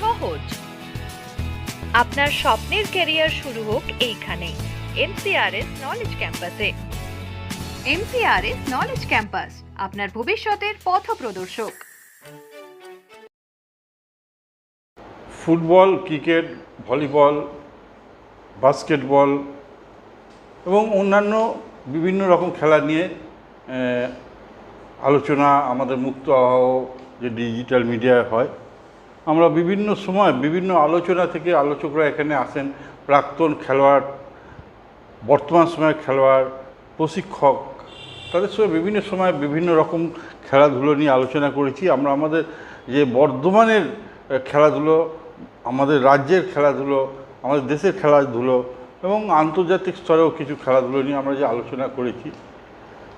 সহজ। আপনার স্বপ্নের ক্যারিয়ার শুরু হোক এইখানে M C R S knowledge ক্যাম্পাসে M C R S knowledge campus আপনার ভবিষ্যতের পথ প্রদর্শক। ফুটবল ক্রিকেট ভলিবল বাস্কেটবল এবং অন্যান্য বিভিন্ন রকম খেলা নিয়ে আলোচনা আমাদের মুক্ত আবহাওয়া যে ডিজিটাল মিডিয়ায় হয়। আমরা বিভিন্ন সময় বিভিন্ন আলোচনা থেকে আলোচকরা এখানে আসেন, প্রাক্তন খেলোয়াড়, বর্তমান সময়ের খেলোয়াড়, প্রশিক্ষক, তাদের সঙ্গে বিভিন্ন সময় বিভিন্ন রকম খেলাধুলো নিয়ে আলোচনা করেছি। আমরা আমাদের যে বর্ধমানের খেলাধুলো, আমাদের রাজ্যের খেলাধুলো, আমাদের দেশের খেলাধুলো এবং আন্তর্জাতিক স্তরেও কিছু খেলাধুলো নিয়ে আমরা যে আলোচনা করেছি,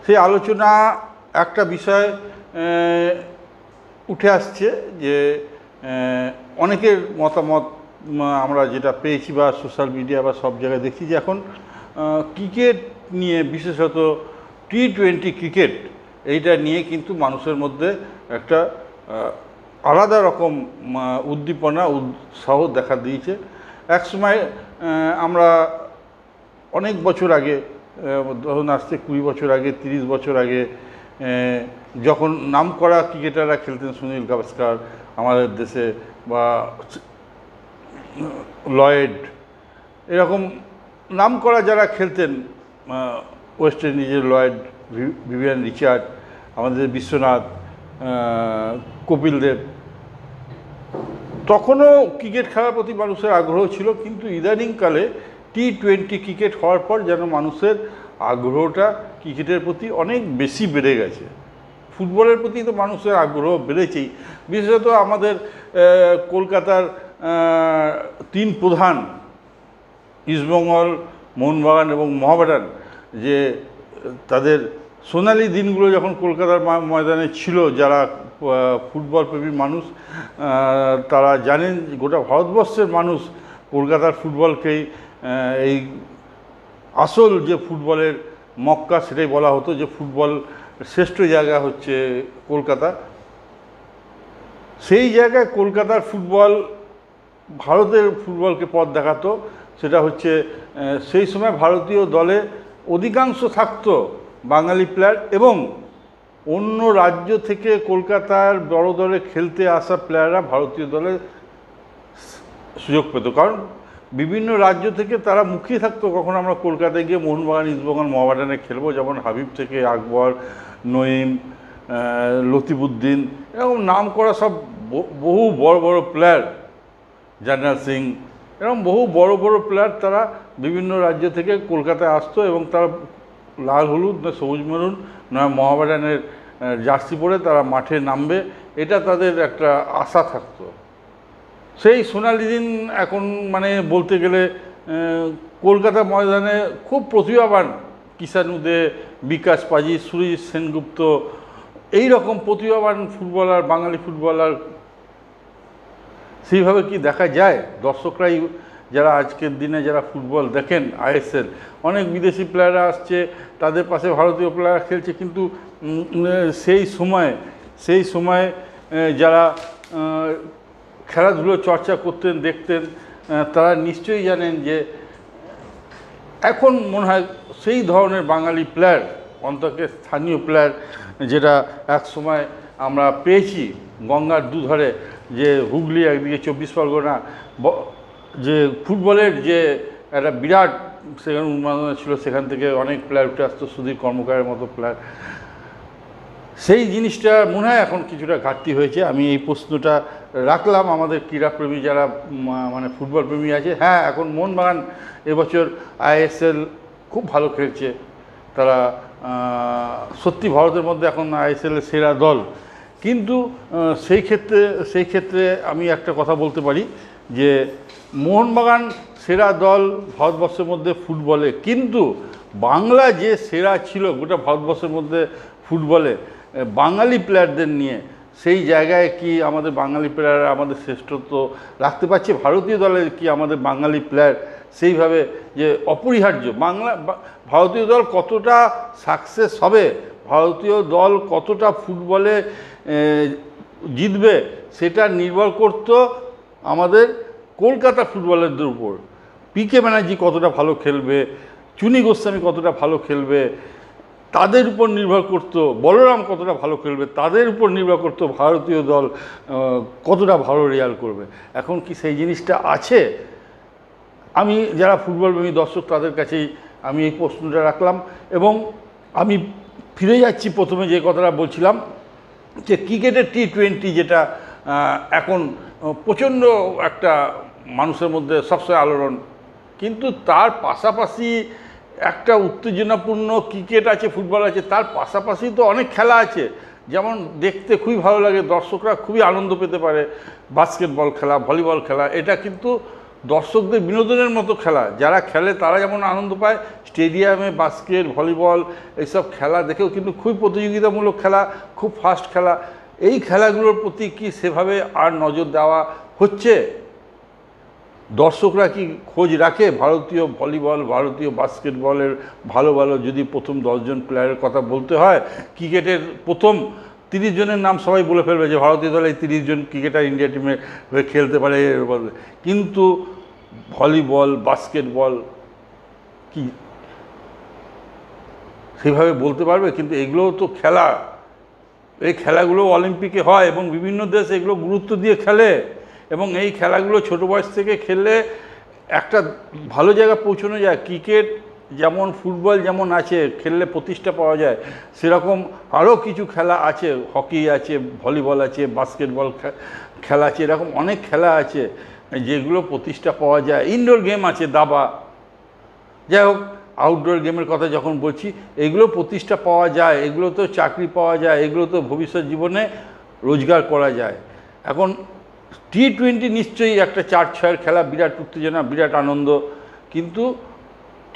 সেই আলোচনা একটা বিষয় উঠে আসছে যে অনেকের মতামত আমরা যেটা পেয়েছি বা সোশ্যাল মিডিয়া বা সব জায়গায় দেখছি যে এখন ক্রিকেট নিয়ে বিশেষত টি টোয়েন্টি ক্রিকেট, এইটা নিয়ে কিন্তু মানুষের মধ্যে একটা আলাদা রকম উদ্দীপনা, উৎসাহ দেখা দিয়েছে। একসময় আমরা অনেক বছর আগে ধরুন আসতে কুড়ি বছর আগে, তিরিশ বছর আগে যখন নাম করা ক্রিকেটাররা খেলতেন সুনীল গাভাস্কার, আমাদের দেশে বা লয়েড, এরকম নাম করা যারা খেলতেন ওয়েস্ট ইন্ডিজের লয়েড ভিভিয়ান রিচার্ড, আমাদের বিশ্বনাথ কপিল দেব, তখনও ক্রিকেট খেলার প্রতি মানুষের আগ্রহ ছিল, কিন্তু ইদানিংকালে টি টোয়েন্টি ক্রিকেট হওয়ার পর যেন মানুষের আগ্রহটা ক্রিকেটের প্রতি অনেক বেশি বেড়ে গেছে। ফুটবলের প্রতি তো মানুষের আগ্রহ বেড়েছেই। বিশেষত আমাদের কলকাতার তিন প্রধান, ইস্টবেঙ্গল, মোহনবাগান এবং মহাবাগান যে তাদের সোনালি দিনগুলো যখন কলকাতার ময়দানে ছিল, যারা ফুটবল প্রেমী মানুষ তারা জানেন গোটা ভারতবর্ষের মানুষ কলকাতার ফুটবলকেই এই আসল যে ফুটবলের মক্কা সেটাই বলা হতো, যে ফুটবল শ্রেষ্ঠ জায়গা হচ্ছে কলকাতা। সেই জায়গায় কলকাতার ফুটবল, ভারতের ফুটবলকে পথ দেখাতো, সেটা হচ্ছে সেই সময় ভারতীয় দলে অধিকাংশ থাকতো বাঙালি প্লেয়ার এবং অন্য রাজ্য থেকে কলকাতার বড় দলে খেলতে আসা প্লেয়াররা ভারতীয় দলে সুযোগ পেত। কারণ বিভিন্ন রাজ্য থেকে তারা মুখিয়ে থাকতো। কখন আমরা কলকাতায় গিয়ে মোহনবাগান, ইস্টবেঙ্গল মহাবাগানে খেলব, যেমন হাবিব থেকে আকবর, নঈম লতিফুদ্দিন, এরকম নাম করা সব বহু বড় বড় প্লেয়ার জার্নাল সিং, এরকম বহু বড় বড় প্লেয়ার তারা বিভিন্ন রাজ্য থেকে কলকাতায় আসতো এবং তারা লাল হলুদ, না সবুজ মেরুন, না মহাবাগানের জার্সি পরে তারা মাঠে নামবে। এটা তাদের একটা আশা থাকতো। সেই সোনালি দিন এখন মানে বলতে গেলে কলকাতা ময়দানে খুব প্রতিভাবান কিষান উদে বিকাশ পাজি, সুরজিৎ সেনগুপ্ত, এই রকম প্রতিভাবান ফুটবলার, বাঙালি ফুটবলার, সেইভাবে কি দেখা যায়? দর্শকরাই যারা আজকের দিনে যারা ফুটবল দেখেন, আইএসএল, অনেক বিদেশি প্লেয়াররা আসছে, তাদের পাশে ভারতীয় প্লেয়ার খেলছে, কিন্তু সেই সময় সেই সময় যারা খেলাধুলো, চর্চা করতেন, দেখতেন তারা নিশ্চয়ই জানেন যে এখন মনে হয় সেই ধরনের বাঙালি প্লেয়ার অন্তকে স্থানীয় প্লেয়ার যেটা এক সময় আমরা পেয়েছি গঙ্গার দুধারে, যে হুগলি একদিকে চব্বিশ পরগনা যে ফুটবলের যে একটা বিরাট সেখানে উন্মাদনা ছিল, সেখান থেকে অনেক প্লেয়ার উঠে আসতো, সুধীর কর্মকারের মতো প্লেয়ার সেই জিনিসটা মনে হয় এখন কিছুটা ঘাটতি হয়েছে। আমি এই প্রশ্নটা রাখলাম। আমাদের ক্রীড়াপ্রেমী যারা মানে ফুটবল প্রেমী আছে হ্যাঁ এখন মোহনবাগান এবছর আইএসএল খুব ভালো খেলছে। তারা সত্যি ভারতের মধ্যে এখন আইএসএলের সেরা দল। কিন্তু সেই ক্ষেত্রে সেই ক্ষেত্রে আমি একটা কথা বলতে পারি যে, মোহনবাগান সেরা দল ভারতবর্ষের মধ্যে ফুটবলে। কিন্তু বাংলা যে সেরা ছিল গোটা ভারতবর্ষের মধ্যে ফুটবলে বাঙালি প্লেয়ারদের নিয়ে সেই জায়গায় কি আমাদের বাঙালি প্লেয়ার আমাদের শ্রেষ্ঠত্ব রাখতে পারছে? ভারতীয় দলের কি আমাদের বাঙালি প্লেয়ার সেইভাবে যে অপরিহার্য? বাংলা ভারতীয় দল কতটা সাকসেস হবে? ভারতীয় দল কতটা ফুটবলে জিতবে? সেটা নির্ভর করত আমাদের কলকাতা ফুটবলারদের উপর। পিকে ব্যানার্জি কতটা ভালো খেলবে? চুনি গোস্বামী কতটা ভালো খেলবে? তাদের উপর নির্ভর করত, বলরাম কতটা ভালো খেলবে, তাদের উপর নির্ভর করত ভারতীয় দল কতটা ভালো রেজাল্ট করবে। এখন কি সেই জিনিসটা আছে? আমি যারা ফুটবল প্রেমী দর্শক, তাদের কাছেই আমি এই প্রশ্নটা রাখলাম এবং আমি ফিরে যাচ্ছি প্রথমে যে কথাটা বলছিলাম যে ক্রিকেটের টি টোয়েন্টি যেটা এখন প্রচণ্ড একটা মানুষের মধ্যে সবসময় আলোড়ন। কিন্তু তার পাশাপাশি একটা উত্তেজনাপূর্ণ ক্রিকেট আছে, ফুটবল আছে, তার পাশাপাশি তো অনেক খেলা আছে। যেমন দেখতে খুবই ভালো লাগে, দর্শকরা খুবই আনন্দ পেতে পারে, বাস্কেটবল খেলা, ভলিবল খেলা, এটা কিন্তু দর্শকদের বিনোদনের মতো খেলা। যারা খেলে তারা যেমন আনন্দ পায়, স্টেডিয়ামে বাস্কেট, ভলিবল এইসব খেলা দেখেও কিন্তু খুবই প্রতিযোগিতামূলক খেলা, খুব ফাস্ট খেলা। এই খেলাগুলোর প্রতি কি সেভাবে আর নজর দেওয়া হচ্ছে? দর্শকরা কি খোঁজ রাখে? ভারতীয় ভলিবল, ভারতীয় বাস্কেটবলের ভালো ভালো যদি প্রথম দশজন প্লেয়ারের কথা বলতে হয়, ক্রিকেটের প্রথম তিরিশ জনের নাম সবাই বলে ফেলবে যে ভারতীয় দলে তিরিশ জন ক্রিকেটার ইন্ডিয়া টিমে খেলতে পারে। কিন্তু ভলিবল, বাস্কেটবল কি সেভাবে বলতে পারবে? কিন্তু এগুলোও তো খেলা। এই খেলাগুলো অলিম্পিকে হয় এবং বিভিন্ন দেশ এগুলো গুরুত্ব দিয়ে খেলে। এবং এই খেলাগুলো ছোট বয়স থেকে খেললে একটা ভালো জায়গা পৌঁছানো যায়। ক্রিকেট যেমন, ফুটবল যেমন আছে, খেললে প্রতিষ্ঠা পাওয়া যায়, সেরকম আরও কিছু খেলা আছে। হকি আছে, ভলিবল আছে, বাস্কেটবল খেলা আছে, এরকম অনেক খেলা আছে যেগুলো প্রতিষ্ঠা পাওয়া যায়। ইনডোর গেম আছে, দাবা। যাই হোক, আউটডোর গেমের কথা যখন বলছি, এগুলো প্রতিষ্ঠা পাওয়া যায়, এগুলো তো চাকরি পাওয়া যায়, এগুলো তো ভবিষ্যৎ জীবনে রোজগার করা যায়। এখন টি টোয়েন্টি নিশ্চয়ই একটা চার ছয়ের খেলা, বিরাট উত্তেজনা, বিরাট আনন্দ। কিন্তু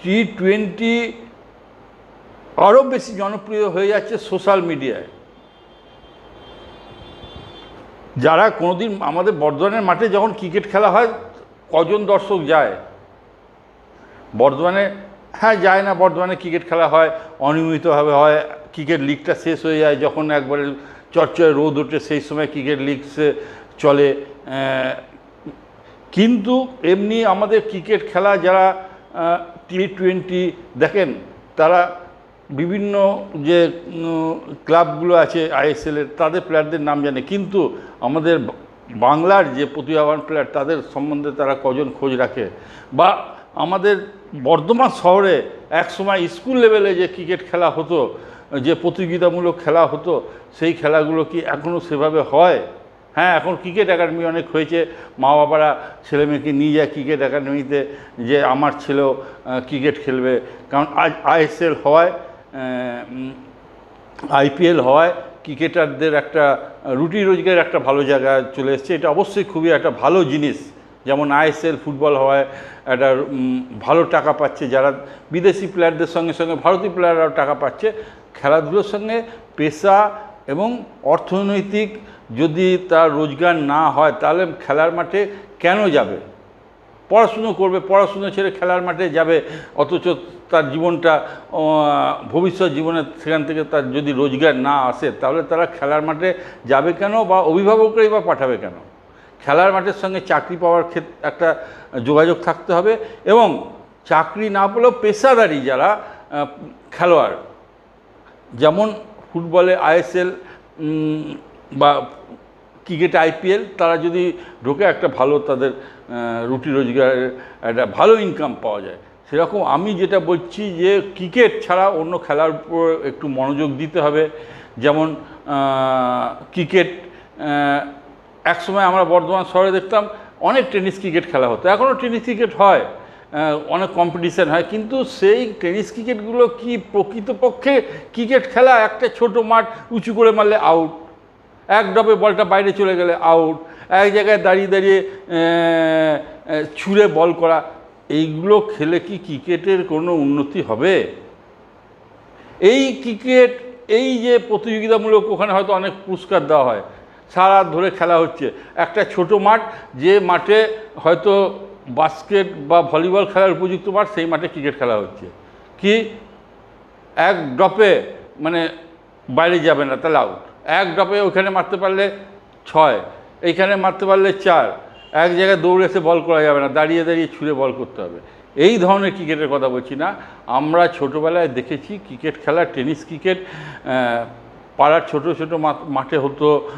টি টোয়েন্টি আরও বেশি জনপ্রিয় হয়ে যাচ্ছে সোশ্যাল মিডিয়ায় যারা কোনোদিন আমাদের বর্ধমানের মাঠে যখন ক্রিকেট খেলা হয়, কজন দর্শক যায়? বর্ধমানে হ্যাঁ যায় না, বর্ধমানে ক্রিকেট খেলা হয়, অনিয়মিতভাবে হয় ক্রিকেট লিগটা শেষ হয়ে যায়, যখন একবারে চর্চয় রোদ ওঠে, সেই সময় ক্রিকেট লিগ সে চলে। কিন্তু এমনি আমাদের ক্রিকেট খেলা যারা টি টোয়েন্টি দেখেন, তারা বিভিন্ন যে ক্লাবগুলো আছে আইএসএলের তাদের প্লেয়ারদের নাম জানে। কিন্তু আমাদের বাংলার যে প্রতিভাবান প্লেয়ার তাদের সম্বন্ধে তারা কজন খোঁজ রাখে? বা আমাদের বর্ধমান শহরে একসময় স্কুল লেভেলে যে ক্রিকেট খেলা হতো, যে প্রতিযোগিতামূলক খেলা হতো, সেই খেলাগুলো কি এখনও সেভাবে হয়? হ্যাঁ এখন ক্রিকেট একাডেমি অনেক হয়েছে। মা বাবারা ছেলে মেয়েকে নিয়ে যায় ক্রিকেট একাডেমিতে যে আমার ছেলেও ক্রিকেট খেলবে। কারণ আজ আইএসএল হওয়ায় আইপিএল হওয়ায় ক্রিকেটারদের একটা, রুটি রোজগারের একটা ভালো জায়গা চলে এসছে। এটা অবশ্যই খুবই একটা ভালো জিনিস। যেমন আইএসএল ফুটবল হওয়ায় একটা ভালো টাকা পাচ্ছে। যারা বিদেশি প্লেয়ারদের সঙ্গে সঙ্গে ভারতীয় প্লেয়াররাও টাকা পাচ্ছে। খেলাধুলোর সঙ্গে পেশা এবং অর্থনৈতিক যদি তার রোজগার না হয়, তাহলে খেলার মাঠে কেন যাবে? পড়াশুনো করবে, পড়াশুনো ছেড়ে খেলার মাঠে যাবে, অথচ তার জীবনটা ভবিষ্যৎ জীবনে সেখান থেকে তার যদি রোজগার না আসে, তাহলে তারা খেলার মাঠে যাবে কেন বা অভিভাবকরাই বা পাঠাবে কেন? খেলার মাঠের সঙ্গে চাকরি পাওয়ার ক্ষেত্রে একটা যোগাযোগ থাকতে হবে এবং চাকরি না পেলেও পেশাদারি যারা খেলোয়াড়, যেমন ফুটবলে আইএসএল বা ক্রিকেট, আইপিএল, তারা যদি ঢোকে একটা ভালো তাদের রুটি রোজগারের একটা ভালো ইনকাম পাওয়া যায়। সেরকম আমি যেটা বলছি যে ক্রিকেট ছাড়া অন্য খেলার উপর একটু মনোযোগ দিতে হবে। যেমন ক্রিকেট একসময় আমরা বর্ধমান শহরে দেখতাম, অনেক টেনিস ক্রিকেট খেলা হতো। এখনও টেনিস ক্রিকেট হয়। অনেক কম্পিটিশান হয়। কিন্তু সেই টেনিস ক্রিকেটগুলো কি প্রকৃতপক্ষে ক্রিকেট খেলা? একটা ছোট মাঠ উঁচু করে মারলে আউট এক ডবে বলটা বাইরে চলে গেলে আউট এক জায়গায় দাঁড়িয়ে দাঁড়িয়ে ছুঁড়ে বল করা। এইগুলো খেলে কি ক্রিকেটের কোনো উন্নতি হবে? এই ক্রিকেট, এই যে প্রতিযোগিতামূলক ওখানে হয়তো অনেক পুরস্কার দেওয়া হয়। সারা ধরে খেলা হচ্ছে। একটা ছোট মাঠ যে মাঠে হয়তো বাস্কেট বা ভলিবল খেলার উপযুক্ত মাঠ, সেই মাঠে ক্রিকেট খেলা হচ্ছে। কি? এক ড্রপে মানে বাইরে যাবে না, তাহলে আউট এক ড্রপে ওখানে মারতে পারলে ছয়, এইখানে মারতে পারলে চার। এক জায়গায় দৌড়ে এসে বল করা যাবে না, দাঁড়িয়ে দাঁড়িয়ে ছুঁড়ে বল করতে হবে। এই ধরনের ক্রিকেটের কথা বলছি না। আমরা ছোটোবেলায় দেখেছি ক্রিকেট খেলা, টেনিস ক্রিকেট পাড়ার ছোট ছোট মাঠ- মাঠে হতো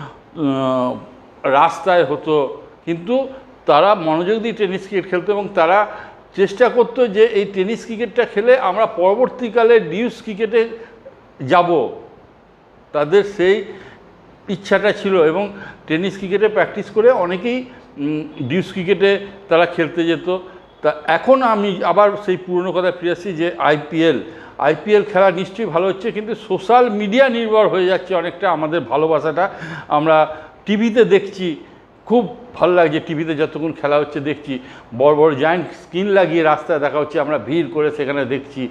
রাস্তায় হতো। কিন্তু তারা মনোযোগ দিয়ে টেনিস ক্রিকেট খেলতো এবং তারা চেষ্টা করতো যে এই টেনিস ক্রিকেটটা খেলে আমরা পরবর্তীকালে ডিউস ক্রিকেটে যাব। তাদের সেই ইচ্ছাটা ছিল এবং টেনিস ক্রিকেটে প্র্যাকটিস করে অনেকেই ডিউস ক্রিকেটে তারা খেলতে যেত। তা এখন আমি আবার সেই পুরনো কথা ফিরে আসছি যে আইপিএল আইপিএল খেলা নিশ্চয়ই ভালো হচ্ছে কিন্তু সোশ্যাল মিডিয়া নির্ভর হয়ে যাচ্ছে অনেকটা আমাদের ভালোবাসাটা। আমরা টিভিতে দেখছি খুব ভালো লাগছে, টিভিতে যতক্ষণ খেলা হচ্ছে দেখছি। বড় বড় জায়েন্ট স্ক্রিন লাগিয়ে রাস্তায় দেখা হচ্ছে, আমরা ভিড় করে সেখানে দেখছি।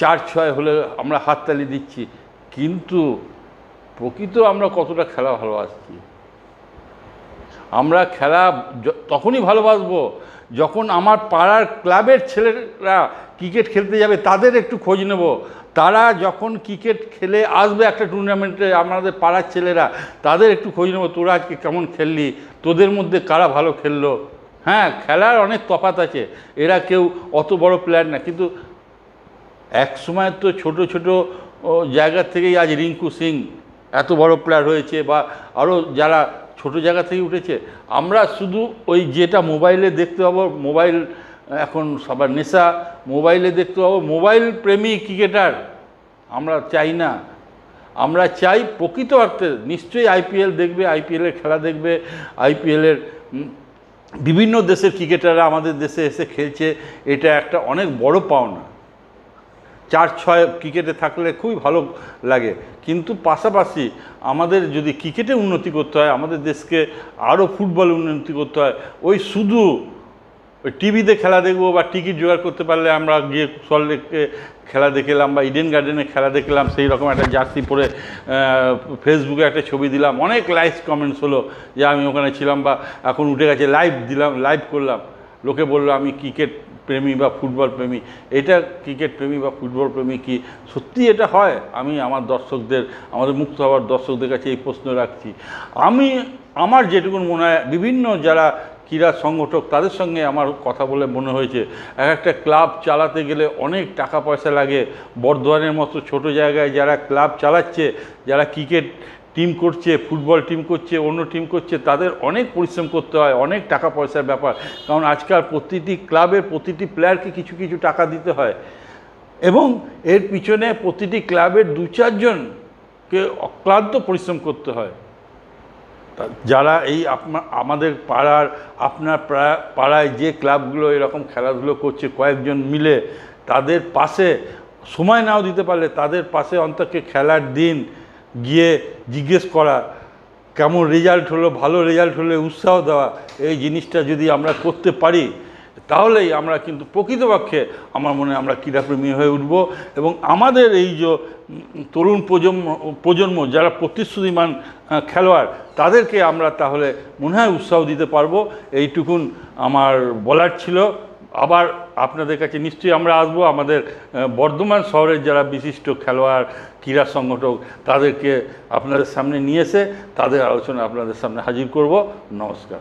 চার ছয় হলে আমরা হাততালি দিচ্ছি। কিন্তু প্রকৃত আমরা কতটা খেলা ভালোবাসছি। আমরা খেলা তখনই ভালোবাসবো যখন আমার পাড়ার ক্লাবের ছেলেরা ক্রিকেট খেলতে যাবে, তাদের একটু খোঁজ নেব। তারা যখন ক্রিকেট খেলে আসবে একটা টুর্নামেন্টে আমাদের পাড়ার ছেলেরা, তাদের একটু খোঁজ নেব, তোরা আজকে কেমন খেললি, তোদের মধ্যে কারা ভালো খেললো। হ্যাঁ খেলার অনেক তফাৎ আছে, এরা কেউ অত বড় প্লেয়ার না, কিন্তু এক সময় তো ছোট ছোট জায়গা থেকেই আজ রিঙ্কু সিং এত বড় প্লেয়ার হয়েছে বা আরও যারা ছোট জায়গা থেকে উঠেছে, আমরা শুধু ওই যেটা মোবাইলে দেখতে পাবো মোবাইল এখন সবার নেশা মোবাইলে দেখতে পাবো মোবাইল প্রেমী ক্রিকেটার আমরা চাই না। আমরা চাই প্রকৃত অর্থে নিশ্চয়ই আইপিএল দেখবে আইপিএলের খেলা দেখবে আইপিএলের বিভিন্ন দেশের ক্রিকেটাররা আমাদের দেশে এসে খেলছে, এটা একটা অনেক বড় পাওনা। চার ছয় ক্রিকেটে থাকলে খুবই ভালো লাগে। কিন্তু পাশাপাশি আমাদের যদি ক্রিকেটে উন্নতি করতে হয়, আমাদের দেশকে আরও ফুটবলে উন্নতি করতে হয়, ওই শুধু ওই টিভিতে খেলা দেখব বা টিকিট জোগাড় করতে পারলে আমরা গিয়ে সল্টলেকে খেলা দেখলাম বা ইডেন গার্ডেনে খেলা দেখলাম, সেই রকম একটা জার্সি পরে ফেসবুকে একটা ছবি দিলাম, অনেক লাইভ কমেন্টস হলো যে আমি ওখানে ছিলাম বা এখন উঠে গেছে লাইভ দিলাম লাইভ করলাম। লোকে বলল, আমি ক্রিকেট প্রেমী বা ফুটবল প্রেমী, এটা ক্রিকেট প্রেমী বা ফুটবল প্রেমী কি? সত্যি এটা হয়? আমি আমার দর্শকদের, আমাদের মুক্ত হওয়ার দর্শকদের কাছে এই প্রশ্ন রাখছি। আমি, আমার যেটুকুন মনে হয়, বিভিন্ন যারা ক্রীড়া সংগঠক, তাদের সঙ্গে আমার কথা বলে মনে হয়েছে, এক একটা ক্লাব চালাতে গেলে অনেক টাকা পয়সা লাগে। বর্ধমানের মতো ছোট জায়গায় যারা ক্লাব চালাচ্ছে, যারা ক্রিকেট টিম করছে, ফুটবল টিম করছে, অন্য টিম করছে, তাদের অনেক পরিশ্রম করতে হয়, অনেক টাকা পয়সার ব্যাপার। কারণ আজকাল প্রতিটি ক্লাবের প্রতিটি প্লেয়ারকে কিছু কিছু টাকা দিতে হয়। এবং এর পিছনে প্রতিটি ক্লাবের দু চারজনকে অক্লান্ত পরিশ্রম করতে হয়। যারা এই আপনা, আমাদের পাড়ার, আপনার পাড়ায় যে ক্লাবগুলো এরকম খেলাধুলো করছে, কয়েকজন মিলে, তাদের পাশে সময় নাও দিতে পারলে, তাদের পাশে অন্তত খেলার দিন গিয়ে জিজ্ঞেস করা, কেমন রেজাল্ট হলো, ভালো রেজাল্ট হলে উৎসাহ দেওয়া, এই জিনিসটা যদি আমরা করতে পারি, তাহলেই আমরা কিন্তু প্রকৃতপক্ষে আমার মনে আমরা ক্রীড়াপ্রেমী হয়ে উঠব। এবং আমাদের এই যে তরুণ প্রজন্ম প্রজন্ম যারা প্রতিশ্রুতিমান খেলোয়াড়, তাদেরকে আমরা তাহলে মনে হয় উৎসাহ দিতে পারব। এইটুকুন আমার বলার ছিল। আবার আপনাদের কাছে নিশ্চয়ই আমরা আসব। আমাদের বর্ধমান শহরের যারা বিশিষ্ট খেলোয়াড়, ক্রীড়া সংগঠক, তাদেরকে আপনাদের সামনে নিয়ে এসে তাদের আলোচনা আপনাদের সামনে হাজির করব। নমস্কার।